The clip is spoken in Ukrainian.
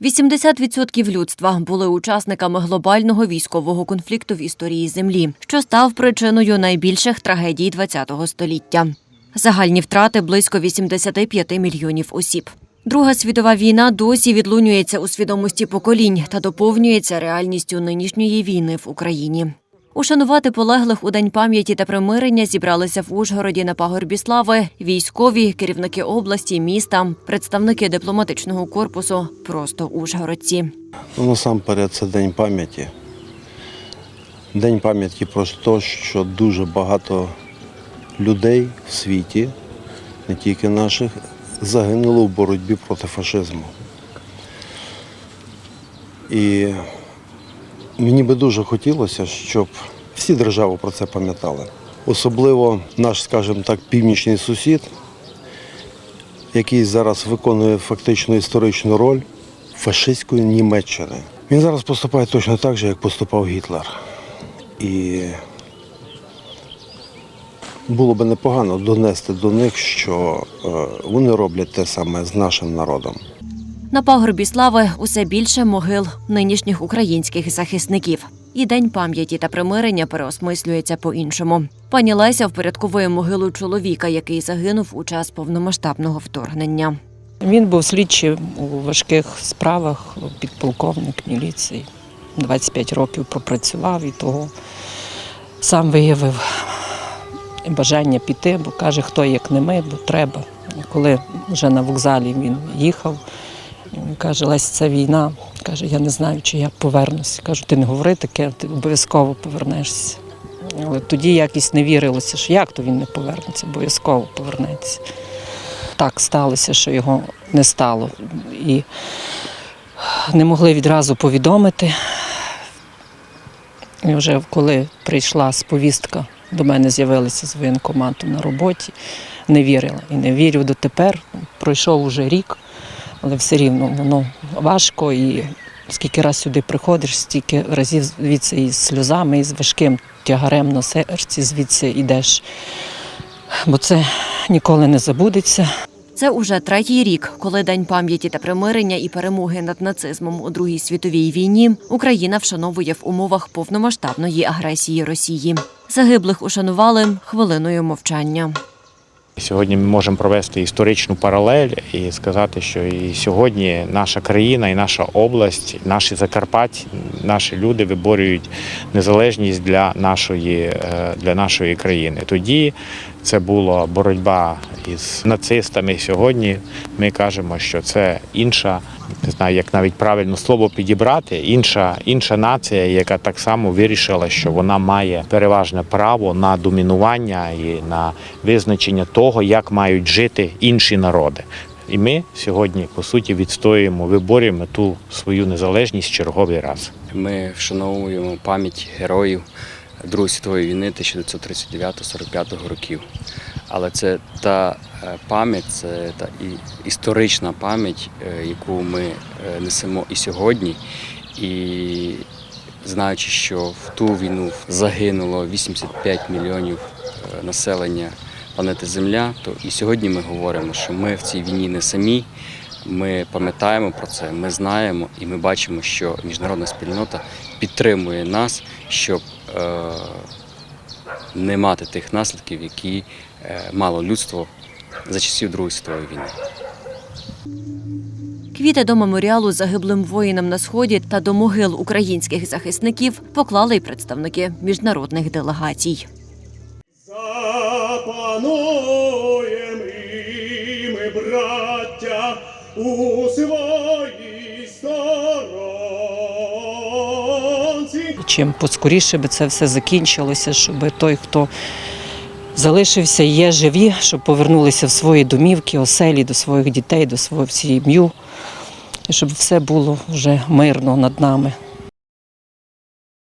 80% людства були учасниками глобального військового конфлікту в історії Землі, що став причиною найбільших трагедій ХХ століття. Загальні втрати близько 85 мільйонів осіб. Друга світова війна досі відлунюється у свідомості поколінь та доповнюється реальністю нинішньої війни в Україні. Ушанувати полеглих у День пам'яті та примирення зібралися в Ужгороді на пагорбі слави військові, керівники області, міста, представники дипломатичного корпусу, просто ужгородці. Ну, насамперед, це День пам'яті. День пам'яті про те, що дуже багато людей в світі, не тільки наших, загинуло в боротьбі проти фашизму. І мені би дуже хотілося, щоб всі держави про це пам'ятали. Особливо наш, скажімо так, північний сусід, який зараз виконує фактично історичну роль фашистської Німеччини. Він зараз поступає точно так же, як поступав Гітлер. І було би непогано донести до них, що е, вони роблять те саме з нашим народом. На пагорбі слави усе більше могил нинішніх українських захисників. І день пам'яті та примирення переосмислюється по-іншому. Пані Леся впорядковує могилу чоловіка, який загинув у час повномасштабного вторгнення. Він був слідчим у важких справах, підполковник міліції. 25 років пропрацював і того сам виявив бажання піти, бо каже, хто як не ми, бо треба. Коли вже на вокзалі він їхав, каже, Лесь, це війна. Каже, я не знаю, чи я повернуся. Кажу, ти не говори таке, ти обов'язково повернешся. Але тоді якось не вірилося, що як то він не повернеться, обов'язково повернеться так сталося, що його не стало. І не могли відразу повідомити. І вже коли прийшла сповістка, до мене з'явилися з воєнкомату на роботі, не вірила. І не вірю дотепер. Пройшов уже рік, але все рівно воно важко. І скільки раз сюди приходиш, стільки разів звідси із сльозами, і з важким тягарем на серці звідси йдеш. Бо це ніколи не забудеться. Це уже третій рік, коли День пам'яті та примирення і перемоги над нацизмом у Другій світовій війні Україна вшановує в умовах повномасштабної агресії Росії. Загиблих ушанували хвилиною мовчання. Сьогодні ми можемо провести історичну паралель і сказати, що і сьогодні наша країна, і наша область, наші Закарпаття, наші люди виборюють незалежність для нашої, е, для нашої країни. Тоді це була боротьба із нацистами. Сьогодні ми кажемо, що це інша, знаю, як навіть правильно слово підібрати, інша, інша нація, яка так само вирішила, що вона має переважне право на домінування і на визначення того, як мають жити інші народи. І ми сьогодні, по суті, відстоюємо, виборюємо ту свою незалежність черговий раз. Ми вшановуємо пам'ять героїв Другої світової війни 1939-45 років. Але це та е, пам'ять, це та історична пам'ять, е, яку ми е, несемо і сьогодні. І знаючи, що в ту війну загинуло 85 мільйонів населення планети Земля, то і сьогодні ми говоримо, що ми в цій війні не самі. Ми пам'ятаємо про це, ми знаємо і ми бачимо, що міжнародна спільнота підтримує нас, щоб не мати тих наслідків, які е, мало людство за часів Другої світової війни. Квіти до меморіалу загиблим воїнам на сході та до могил українських захисників поклали й представники міжнародних делегацій. Запануєм і ми, браття, у своїй Чим поскоріше би це все закінчилося, щоб той, хто залишився є живі, щоб повернулися в свої домівки, оселі, до своїх дітей, до свого сім'ю, щоб все було вже мирно над нами.